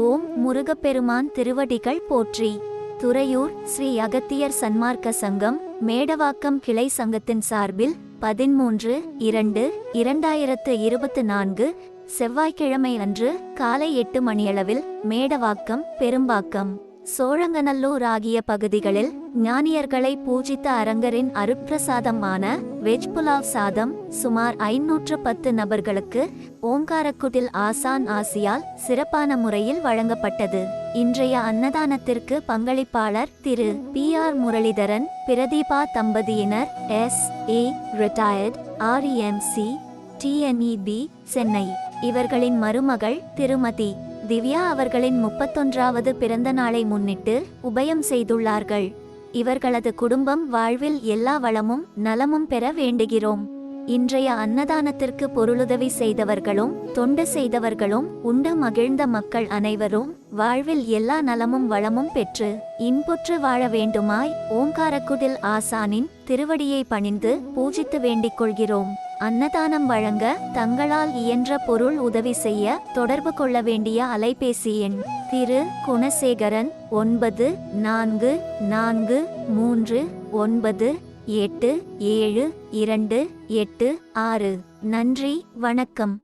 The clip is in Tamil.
ஓம் முருகப்பெருமான் திருவடிகள் போற்றி. துறையூர் ஸ்ரீ அகத்தியர் சன்மார்க்க சங்கம் மேடவாக்கம் கிளை சங்கத்தின் சார்பில் பதிமூன்று இரண்டு இரண்டாயிரத்து இருபத்து நான்கு செவ்வாய்க்கிழமை அன்று காலை எட்டு மணியளவில் மேடவாக்கம் பெரும்பாக்கம். சோழங்கநல்லூர் ஆகிய பகுதிகளில் ஞானியர்களை பூஜித்த அரங்கரின் அருட்பிரசாதமான வெஜ் புலாவ் சாதம் சுமார் ஐநூற்று பத்து நபர்களுக்கு ஓங்காரக்குடில் ஆசான் ஆசியால் சிறப்பான முறையில் வழங்கப்பட்டது. இன்றைய அன்னதானத்திற்கு பங்களிப்பாளர் திரு பி ஆர் முரளிதரன் பிரதீபா தம்பதியினர் S. A. Retired REMC TNEB Chennai. இவர்களின் மருமகள் திருமதி திவ்யா அவர்களின் முப்பத்தொன்றாவது பிறந்த நாளை முன்னிட்டு உபயம் செய்துள்ளார்கள். இவர்களது குடும்பம் வாழ்வில் எல்லா வளமும் நலமும் பெற வேண்டுகிறோம். இன்றைய அன்னதானத்திற்கு பொருளுதவி செய்தவர்களும் தொண்டு செய்தவர்களும் உண்டு மகிழ்ந்த மக்கள் அனைவரும் வாழ்வில் எல்லா நலமும் வளமும் பெற்று இன்புற்று வாழ வேண்டுமாய் ஓங்காரக்குடில் ஆசானின் திருவடியை பணிந்து பூஜித்து வேண்டிக் கொள்கிறோம். அன்னதானம் வழங்க தங்களால் இயன்ற பொருள் உதவி செய்ய தொடர்பு கொள்ள வேண்டிய அலைபேசி எண் திரு குணசேகரன் ஒன்பது நான்கு நான்கு மூன்று ஒன்பது எட்டு ஏழு இரண்டு எட்டு ஆறு. நன்றி வணக்கம்.